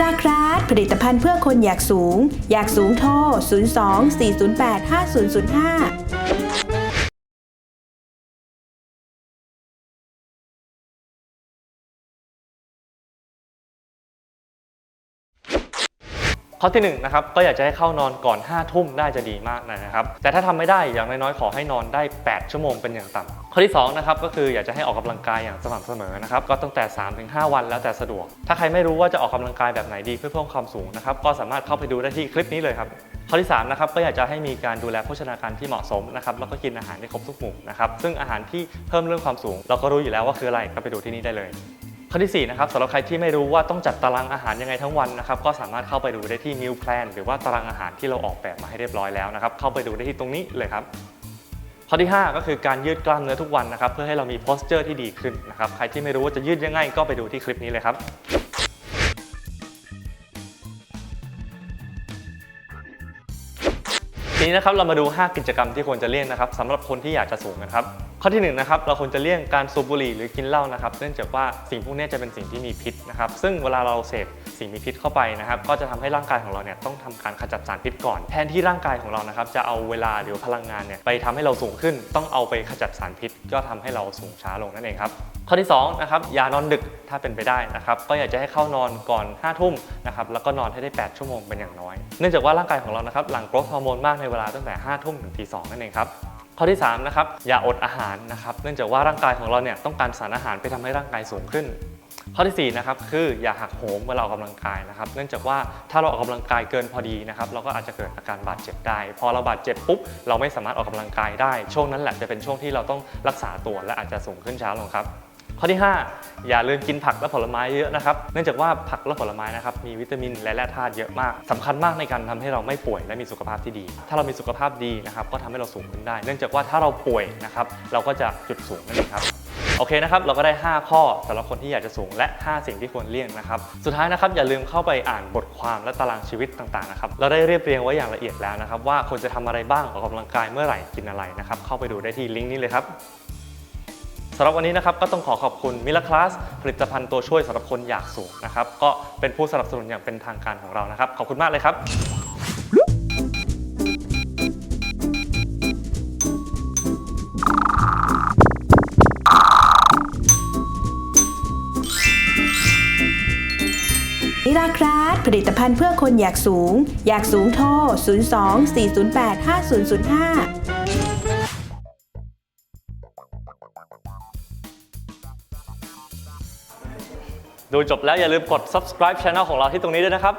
รัฐผลิตภัณฑ์เพื่อคนอยากสูง อยากสูงโทร 02 408 5005 ข้อที่1นงนะครับก็อยากจะให้เข้านอนก่อน5้าทุ่มได้จะดีมากนะครับ แต่ถ้าทำไม่ได้อย่างน้อยๆขอให้นอนได้ 8 ชั่วโมงเป็นอย่างต่ำข้อที่2นะครับก็คืออยากจะให้ออกกำลังกายอย่างสม่ำเสมอนะครับก็ตั้งแต่ 3-5 วันแล้วแต่สะดวก ถ้าใครไม่รู้ว่าจะออกกำลังกายแบบไหนดีเพื่อเพิ่มความสูงนะครับก็สามารถเข้าไปดูได้ที่คลิปนี้เลยครับข้อที่3นะครับก็อยากจะให้มีการดูแลโภชนาการที่เหมาะสมนะครับแล้วก็กินอาหารให้ครบทุกหมู่นะครับซึ่งอาหารที่เพิ่มเรื่องความสูง เราก็รู้อยู่แล้วว่าคืออะไรก็ไปดูที่นี่ได้เลย ข้อที่4นะครับสำหรับใครที่ไม่รู้ว่าต้องจัดตารางอาหารยังไงทั้งวันนะครับก็สามารถเข้าไปดูได้ที่ Meal Plan หรือว่าตารางอาหารที่เราออกแบบมาให้เรียบร้อยแล้วนะครับเข้าไปดูได้ที่ตรงนี้เลยครับข้อที่ 5 ก็คือการยืดกล้ามเนื้อทุกวันนะครับเพื่อให้เรามี posture ที่ดีขึ้นนะครับใครที่ไม่รู้ว่าจะยืดยังไงก็ไปดูที่คลิปนี้เลยครับ ทีนี้นะครับเรามาดู 5 กิจกรรมที่ควรจะเลี่ยงนะครับสำหรับคนที่อยากจะสูงนะครับ ข้อที่1นงนะครับเราควรจะเลี่ยงการสูบบุหรี่หรือกินเหล้านะครับ เนื่องจากว่าสิ่งพวกนี้จะเป็นสิ่งที่มีพิษนะครับ ซึ่งเวลาเราเสพ สิ่งมีพิษเข้าไปนะครับ ก็จะทำให้ร่างกายของเราเนี่ยต้องทำการขจัดสารพิษก่อน แทนที่ร่างกายของเรานะครับจะเอาเวลาหรือพลังงานเนี่ยไปทำให้เราสูงขึ้น ต้องเอาไปขจัดสารพิษ ก็ทำให้เราสูงช้าลงนั่นเองครับข้อที่2นะครับอย่านอนดึกถ้าเป็นไปได้นะครับก็อยากจะให้เข้านอนก่อน5้าทุ่มนะครับแล้วก็นอนให้ได้ 8 ชั่วโมงเป็นอย่างน้อย เนื่องจากว่าร่างกายของเรานะครับหลั่งโกรทฮอร์โมนมากในเวลาตั้งแต่5้าทุ่มถึงตีสองนั่นเองครับข้อที่3นะครับอย่าอดอาหารนะครับเนื่องจากว่าร่างกายของเราเนี่ยต้องการสารอาหารไปทำให้ร่างกายสูงขึ้น ข้อที่4นะครับคืออย่าหักโหมเมื่อเราออกกำลังกายนะครับ เนื่องจากว่าถ้าเราออกกำลังกายเกินพอดีนะครับเราก็อาจจะเกิดอาการบาดเจ็บได้ พอเราบาดเจ็บปุ๊บเราไม่สามารถออกกำลังกายได้ ช่วงนั้นแหละจะเป็นช่วงที่เราต้องรักษาตัวและอาจจะสูงขึ้นช้าลงครับข้อที่ 5 อย่าลืมกินผักและผลไม้เยอะนะครับ เนื่องจากว่าผักและผลไม้นะครับมีวิตามินและแร่ธาตุเยอะมากสำคัญมากในการทำให้เราไม่ป่วยและมีสุขภาพที่ดี ถ้าเรามีสุขภาพดีนะครับก็ทำให้เราสูงขึ้นได้ เนื่องจากว่าถ้าเราป่วยนะครับเราก็จะจุดสูงนั่นเองครับ โอเคนะครับ เราก็ได้ 5 ข้อสำหรับคนที่อยากจะสูงและ 5 สิ่งที่ควรเลี่ยงนะครับ สุดท้ายนะครับอย่าลืมเข้าไปอ่านบทความและตารางชีวิตต่างๆนะครับ เราได้เรียบเรียงไว้อย่างละเอียดแล้วนะครับ ว่าควรจะทำอะไรบ้างออกกำลังกายเมื่อไหร่กินอะไรนะครับ เข้าไปดูได้ที่ลิงก์นี้เลยครับสำหรับวันนี้นะครับก็ต้องขอขอบคุณมิลคลาสผลิตภัณฑ์ตัวช่วยสำหรับคนอยากสูงนะครับก็เป็นผู้สนับสนุนอย่างเป็นทางการของเรานะครับ ขอบคุณมากเลยครับ นิลาคราสผลิตภัณฑ์เพื่อคนอยากสูง อยากสูงโทร 02 408 5005ดูจบแล้วอย่าลืมกด subscribe channel ของเราที่ตรงนี้ด้วยนะครับ